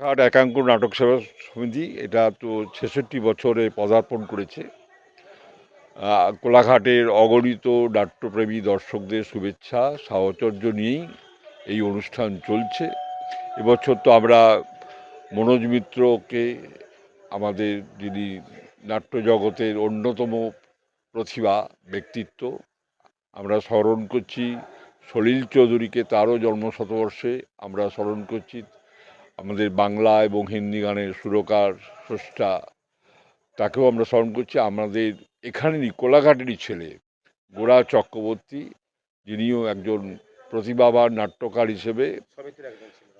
ঘাট একাঙ্ক নাটক সেবা সমিতি এটা তো ছেষট্টি বছরে পদার্পণ করেছে। কোলাঘাটের অগণিত নাট্যপ্রেমী দর্শকদের শুভেচ্ছা, সাহচর্য নিয়েই এই অনুষ্ঠান চলছে। এবছর তো আমরা মনোজ মিত্রকে, আমাদের যিনি নাট্যজগতের অন্যতম প্রতিভা, ব্যক্তিত্ব, আমরা স্মরণ করছি। সলিল চৌধুরীকে তারও জন্মশতবর্ষে আমরা স্মরণ করছি। আমাদের বাংলা এবং হিন্দি গানের সুরকার স্রষ্টা তাকেও আমরা স্মরণ করছি। আমাদের এখানেরই কোলাঘাটেরই ছেলে গোড়া চক্রবর্তী যিনিও একজন প্রতিভাবান নাট্যকার হিসেবে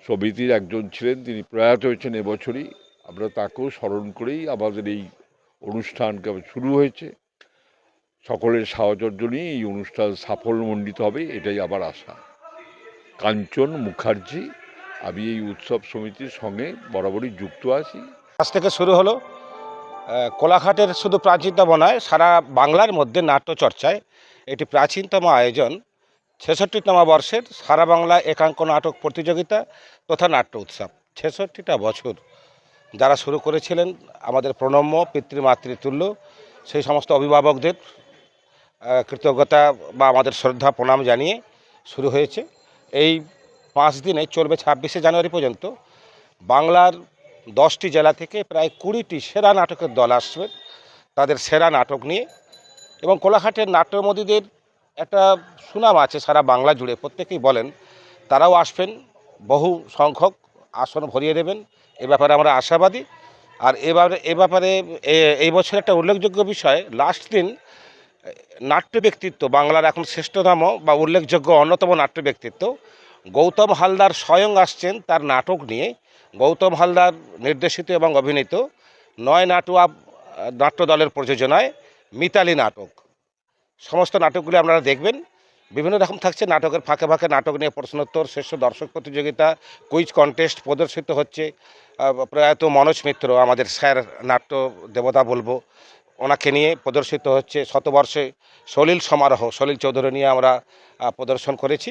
সমিতির একজন ছিলেন। তিনি প্রয়াত হয়েছেন এবছরই। আমরা তাকেও স্মরণ করেই আমাদের এই অনুষ্ঠানকে শুরু হয়েছে। সকলের সাহচর্য নিয়ে এই অনুষ্ঠান সাফল্যমণ্ডিত হবে এটাই আবার আশা। কাঞ্চন মুখার্জি আমি এই উৎসব সমিতির সঙ্গে বরাবরই যুক্ত আছি। আজ থেকে শুরু হলো কোলাঘাটের শুধু প্রাচীনতম নয়, সারা বাংলার মধ্যে নাট্য চর্চায়। এটি প্রাচীনতম আয়োজন, ছেষট্টিতম বর্ষের সারা বাংলা একাঙ্ক নাটক প্রতিযোগিতা তথা নাট্য উৎসব। ছেষট্টিটা বছর যারা শুরু করেছিলেন, আমাদের প্রণম্য পিতৃমাতৃতুল্য সেই সমস্ত অভিভাবকদের কৃতজ্ঞতা বা আমাদের শ্রদ্ধা, প্রণাম জানিয়ে শুরু হয়েছে। এই পাঁচ দিনে চলবে ছাব্বিশে জানুয়ারি পর্যন্ত। বাংলার দশটি জেলা থেকে প্রায় কুড়িটি সেরা নাটকের দল আসবে তাদের সেরা নাটক নিয়ে। এবং কোলাঘাটের নাট্যমোদীদের একটা সুনাম আছে সারা বাংলা জুড়ে, প্রত্যেকেই বলেন তারাও আসবেন, বহু সংখ্যক আসন ভরিয়ে দেবেন, এ ব্যাপারে আমরা আশাবাদী। আর এবারে এ ব্যাপারে এই বছর একটা উল্লেখযোগ্য বিষয়, লাস্ট দিন নাট্য ব্যক্তিত্ব, বাংলার এখন শ্রেষ্ঠতম বা উল্লেখযোগ্য অন্যতম নাট্য ব্যক্তিত্ব গৌতম হালদার স্বয়ং আসছেন তার নাটক নিয়ে। গৌতম হালদার নির্দেশিত এবং অভিনীত নয় নাটুয়া, নাট্য দলের প্রযোজনায় মিতালি নাটক। সমস্ত নাটকগুলি আপনারা দেখবেন। বিভিন্ন রকম থাকছে নাটকের ফাঁকে ফাঁকে নাটক নিয়ে প্রশ্নোত্তর, শ্রেষ্ঠ দর্শক প্রতিযোগিতা, কুইজ কন্টেস্ট প্রদর্শিত হচ্ছে। প্রয়াত মনোজ মিত্র, আমাদের স্যার নাট্য দেবতা বলব, ওনাকে নিয়ে প্রদর্শিত হচ্ছে শতবর্ষে সলিল সমারোহ, সলিল চৌধুরী নিয়ে আমরা প্রদর্শন করেছি।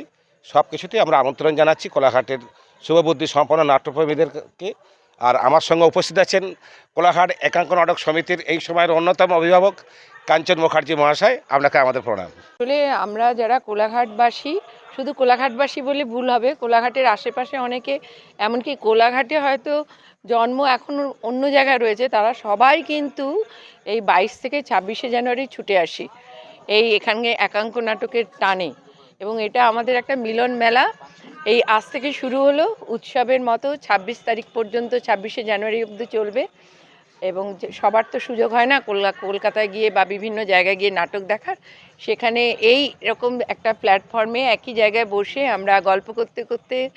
সব কিছুতেই আমরা আমন্ত্রণ জানাচ্ছি কোলাঘাটের শুভবুদ্ধি সম্পন্ন নাট্যপ্রেমীদেরকে। আর আমার সঙ্গে উপস্থিত আছেন কোলাঘাট একাঙ্ক নাটক সমিতির এই সময়ের অন্যতম অভিভাবক কাঞ্চন মুখার্জি মহাশয়। আপনাকে আমাদের প্রণাম। আসলে আমরা যারা কোলাঘাটবাসী, শুধু কোলাঘাটবাসী বলে ভুল হবে, কোলাঘাটের আশেপাশে অনেকে, এমনকি কোলাঘাটে হয়তো জন্ম এখন অন্য জায়গায় রয়েছে, তারা সবাই কিন্তু এই বাইশ থেকে ছাব্বিশে জানুয়ারি ছুটে আসি। এই এখানে একাঙ্ক নাটকের টানে। এবং এটা আমাদের একটা মিলন মেলা। এই আজ থেকে শুরু হলো, উৎসবের মতো ছাব্বিশ তারিখ পর্যন্ত ছাব্বিশে জানুয়ারি অবধি চলবে। এবং সবার তো সুযোগ হয় না কলকা- কলকাতায় গিয়ে বা বিভিন্ন জায়গায় গিয়ে নাটক দেখার। সেখানে এই রকম একটা প্ল্যাটফর্মে একই জায়গায় বসে আমরা গল্প করতে করতে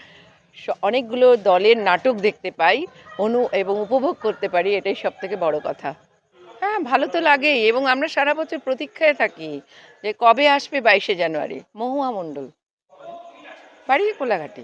অনেকগুলো দলের নাটক দেখতে পাই, অনু, এবং উপভোগ করতে পারি, এটাই সব থেকে বড় কথা। হ্যাঁ ভালো তো লাগেই এবং আমরা সারা বছর প্রতীক্ষায় থাকি যে কবে আসবে বাইশে জানুয়ারি। মহুয়া মণ্ডল। বাড়ি কোলাঘাটি।